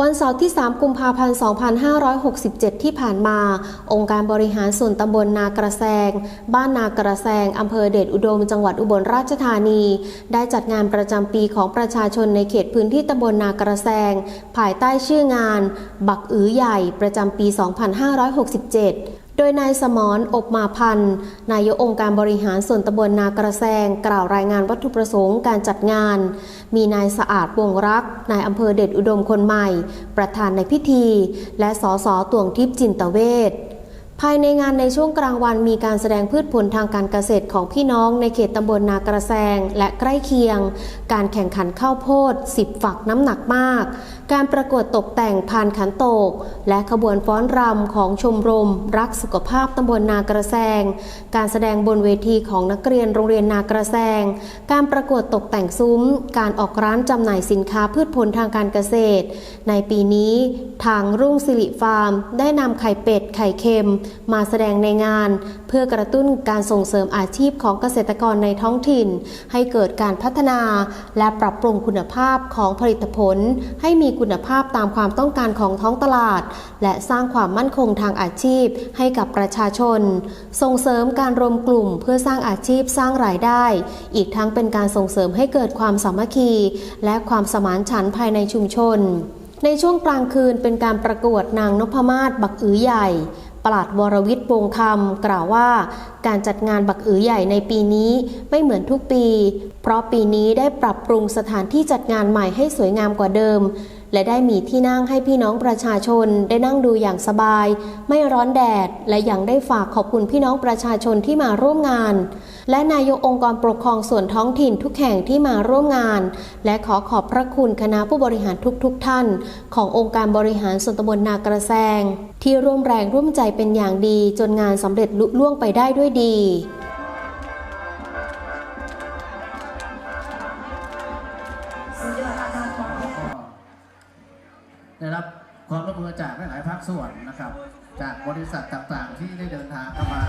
วันเสาร์ที่ 3 กุมภาพันธ์ 2567 ที่ผ่านมา องค์การบริหารส่วนตำบลนากระแซง บ้านนากระแซง อำเภอเดชอุดม จังหวัดอุบลราชธานี ได้จัดงานประจำปีของประชาชนในเขตพื้นที่ตำบลนากระแซง ภายใต้ชื่องาน บักอือใหญ่ประจำปี 2567โดยนายสมรอบมาพันธ์ นายกองค์การบริหารส่วนตำบลนากระแซง กล่าวรายงานวัตถุประสงค์การจัดงาน มีนายสะอาดวงรัก นายอำเภอเดชอุดมคนใหม่ ประธานในพิธี และสสตวงทิพย์จินตเวช ภายในงานในช่วงกลางวันมีการแสดงพืชผลทางการเกษตรของพี่น้องในเขตตำบลนากระแซงและใกล้เคียง การแข่งขันข้าวโพด 10 ฝักน้ำหนักมาก การประกวดตกแต่งพานขันโตก และขบวนฟ้อนรำของชมรม รักสุขภาพตำบลนากระแซง การแสดงบนเวทีของนักเรียนโรงเรียนนากระแซง การประกวดตกแต่งซุ้ม การออกร้านจำหน่ายสินค้าพืชผลทางการเกษตร ในปีนี้ทางรุ่งสิริฟาร์ม ได้นำไข่เป็ดไข่เค็มมาแสดงในงาน เพื่อกระตุ้นการส่งเสริมอาชีพของเกษตรกรในท้องถิ่น ให้เกิดการพัฒนา และปรับปรุงคุณภาพของผลิตผล ให้มีคุณภาพตามความต้องการของท้องตลาด และสร้างความมั่นคงทางอาชีพให้กับประชาชน ส่งเสริมการรวมกลุ่มเพื่อสร้างอาชีพสร้างรายได้ อีกทั้งเป็นการส่งเสริมให้เกิดความสามัคคี และความสมานฉันท์ภายในชุมชนในช่วงกลางคืนเป็นการประกวดนางนพมาศบักอือใหญ่ ปลัดวรวิทย์วงคำกล่าวว่า การจัดงานบักอือใหญ่ในปีนี้ไม่เหมือนทุกปี เพราะปีนี้ได้ปรับปรุงสถานที่จัดงานใหม่ให้สวยงามกว่าเดิม และได้มีที่นั่งให้พี่น้องประชาชนได้นั่งดูอย่างสบาย ไม่ร้อนแดด และยังได้ฝากขอบคุณพี่น้องประชาชนที่มาร่วมงาน และนายกองค์กรปกครองส่วนท้องถิ่นทุกแห่งที่มาร่วมงาน และขอขอบพระคุณคณะผู้บริหารทุกๆทท่าน ขององค์การบริหารส่วนตำบลนากระแซง ที่ร่วมแรงร่วมใจเป็นอย่างดีจนงานสำเร็จลุล่วงไปได้ด้วยดี ได้รับความร่วมมือจากหลายๆภาคส่วนนะครับ จากบริษัทต่างๆ ที่ได้เดินทางเข้ามา